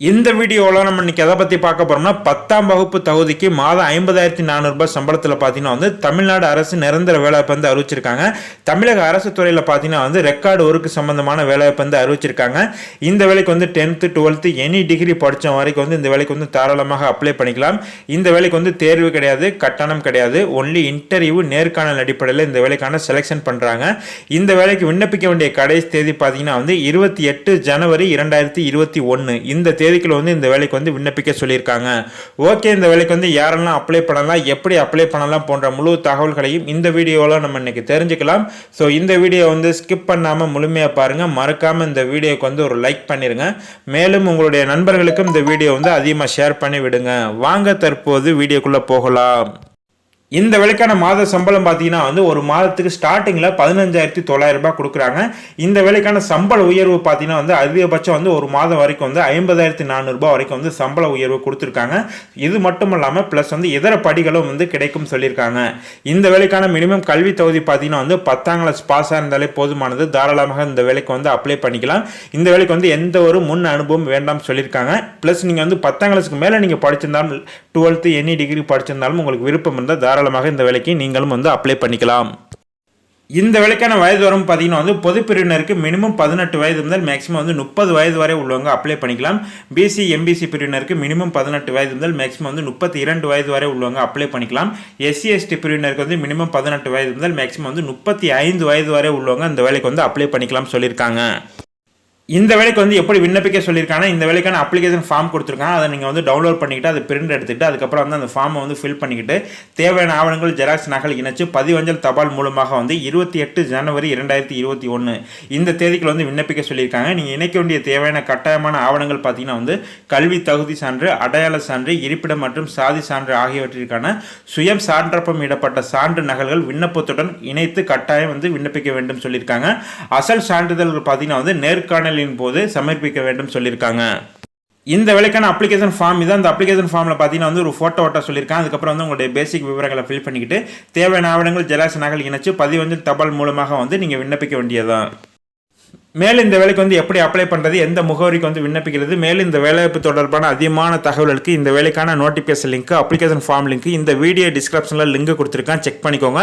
இந்த வீடியோவில் நம்ம இன்றைக்கி எதை பற்றி பார்க்க போகிறோம்னா பத்தாம் வகுப்பு தகுதிக்கு மாதம் ஐம்பதாயிரத்தி நானூறுபா சம்பளத்தில் பார்த்தீங்கன்னா வந்து தமிழ்நாடு அரசு நிரந்தர வேலைவாய்ப்பு வந்து அறிவிச்சிருக்காங்க. தமிழக அரசு துறையில் பார்த்தீங்கன்னா வந்து ரெக்கார்டு ஒர்க்கு சம்பந்தமான வேலைவாய்ப்பு வந்து அறிவிச்சிருக்காங்க. இந்த வேலைக்கு வந்து டென்த்து டுவெல்த்து எனி டிகிரி படித்த வரைக்கும் வந்து இந்த வேலைக்கு வந்து தாராளமாக அப்ளை பண்ணிக்கலாம். இந்த வேலைக்கு வந்து தேர்வு கிடையாது கட்டணம் கிடையாது. ஒன்லி இன்டர்வியூ நேர்காணல் அடிப்படையில் இந்த வேலைக்கான செலெக்ஷன் பண்ணுறாங்க இந்த வேலைக்கு விண்ணப்பிக்க வேண்டிய கடைசி தேதி பார்த்தீங்கன்னா வந்து இருபத்தி எட்டு ஜனவரி இரண்டாயிரத்தி இருபத்தி ஒன்று இந்த தேதிக்குள்ள வந்து இந்த வேலைக்கு வந்து விண்ணப்பிக்க சொல்லியிருக்காங்க. ஓகே இந்த வேலைக்கு வந்து யாரெல்லாம் அப்ளை பண்ணலாம் எப்படி அப்ளை பண்ணலாம் போன்ற முழு தகவல்களையும் இந்த வீடியோவில் நம்ம இன்னைக்கு தெரிஞ்சுக்கலாம். ஸோ இந்த வீடியோ வந்து ஸ்கிப் பண்ணாமல் முழுமையாக பாருங்கள் மறக்காமல் இந்த வீடியோக்கு வந்து ஒரு லைக் பண்ணிடுங்க மேலும் உங்களுடைய நண்பர்களுக்கும் இந்த வீடியோ வந்து அதிகமாக ஷேர் பண்ணி விடுங்க வாங்க தற்போது வீடியோக்குள்ளே போகலாம். இந்த வேலைக்கான மாத சம்பளம் பார்த்தீங்கன்னா வந்து ஒரு மாதத்துக்கு ஸ்டார்டிங்கில் பதினஞ்சாயிரத்தி தொள்ளாயிரம் ரூபாய் கொடுக்குறாங்க. இந்த வேலைக்கான சம்பள உயர்வு பார்த்தீங்கன்னா வந்து அதிகபட்சம் வந்து ஒரு மாதம் வரைக்கும் வந்து ஐம்பதாயிரத்தி நானூறுரூபா வரைக்கும் வந்து சம்பள உயர்வு கொடுத்துருக்காங்க. இது மட்டும் இல்லாமல் ப்ளஸ் வந்து இதர படிகளும் வந்து கிடைக்கும் சொல்லியிருக்காங்க. இந்த வேலைக்கான மினிமம் கல்வி தகுதி பார்த்தீங்கன்னா வந்து பத்தாம் கிளாஸ் பாஸ் இருந்தாலே போதுமானது. தாராளமாக இந்த வேலைக்கு வந்து அப்ளை பண்ணிக்கலாம். இந்த வேலைக்கு வந்து எந்த ஒரு முன் அனுபவம் வேண்டாம் சொல்லியிருக்காங்க. ப்ளஸ் நீங்கள் வந்து பத்தாம் கிளாஸுக்கு மேலே நீங்கள் படிச்சிருந்தாலும் டுவெல்த்து எனி டிகிரி படிச்சிருந்தாலும் உங்களுக்கு விருப்பம் இருந்தால் தாராளமாக இந்த வேலைக்கு நீங்களும் வந்து அப்ளை பண்ணிக்கலாம். இந்த வேலைக்கான வயது வரும் பார்த்தீங்கன்னா வந்து பொது பிரிவினருக்கு மினிமம் பதினெட்டு வயது முதல் மேக்ஸிமம் வந்து முப்பது வயது வரை உள்ளவங்க அப்ளை பண்ணிக்கலாம். பிசி எம்பிசி பிரிவினருக்கு மினிமம் பதினெட்டு வயது முதல் மேக்ஸிமம் வந்து முப்பத்தி இரண்டு வயது வரை உள்ளவங்க அப்ளை பண்ணிக்கலாம். எஸ்சி எஸ்டி பிரிவினருக்கு வந்து மினிமம் பதினெட்டு வயது முதல் மேக்ஸிமம் வந்து முப்பத்தி ஐந்து வயது வரை உள்ளவங்க இந்த வேலைக்கு வந்து அப்ளை பண்ணிக்கலாம் சொல்லியிருக்காங்க. இந்த வேலைக்கு வந்து எப்படி விண்ணப்பிக்க சொல்லியிருக்காங்கன்னா இந்த வேலைக்கான அப்ளிகேஷன் ஃபார்ம் கொடுத்துருக்காங்க. அதை நீங்கள் வந்து டவுன்லோட் பண்ணிக்கிட்டு அதை பிரிண்ட் எடுத்துகிட்டு அதுக்கப்புறம் வந்து அந்த ஃபார்மை வந்து ஃபில் பண்ணிக்கிட்டு தேவையான ஆவணங்கள் ஜெராக்ஸ் நகல் இணைச்சு பதிவஞ்சல் தபால் மூலமாக வந்து இருபத்தி எட்டு ஜனவரி இரண்டாயிரத்தி இருபத்தி ஒன்று இந்த தேதிக்குள்ள வந்து விண்ணப்பிக்க சொல்லியிருக்காங்க. நீங்கள் இணைக்க வேண்டிய தேவையான கட்டாயமான ஆவணங்கள் பார்த்தீங்கன்னா வந்து கல்வி தகுதி சான்று அடையாள சான்று இருப்பிடம் மற்றும் சாதி சான்று ஆகியவற்றிற்கான சுயம் சான்றப்பம் இடப்பட்ட சான்று நகல்கள் விண்ணப்பத்துடன் இணைத்து கட்டாயம் வந்து விண்ணப்பிக்க வேண்டும் சொல்லியிருக்காங்க. அசல் சான்றிதழ்கள் பார்த்தீங்கன்னா வந்து நேர்காணல் நேர்காணலின் போது சமர்ப்பிக்க வேண்டும் சொல்லியிருக்காங்க. இந்த வேலைக்கான அப்ளிகேஷன் ஃபார்ம் இதான். அந்த அப்ளிகேஷன் ஃபார்மில் பார்த்தீங்கன்னா வந்து ஒரு ஃபோட்டோ ஓட்ட சொல்லியிருக்காங்க. அதுக்கப்புறம் வந்து உங்களுடைய பேசிக் விவரங்களை ஃபில் பண்ணிக்கிட்டு தேவையான ஆவணங்கள் ஜெராக்ஸ் நகல் இணைச்சு பதிவஞ்சல் தபால் மூலமாக வந்து நீங்கள் விண்ணப்பிக்க வேண்டியதுதான். மேலும் இந்த வேலைக்கு வந்து எப்படி அப்ளை பண்ணுறது எந்த முகவரிக்கு வந்து விண்ணப்பிக்கிறது மேலும் இந்த வேலைவாய்ப்பு தொடர்பான அதிகமான தகவல்களுக்கு இந்த வேலைக்கான notification link application form link video video டிஸ்கிரிப்ஷனில் லிங்க் கொடுத்துருக்கேன். செக் பண்ணிக்கோங்க.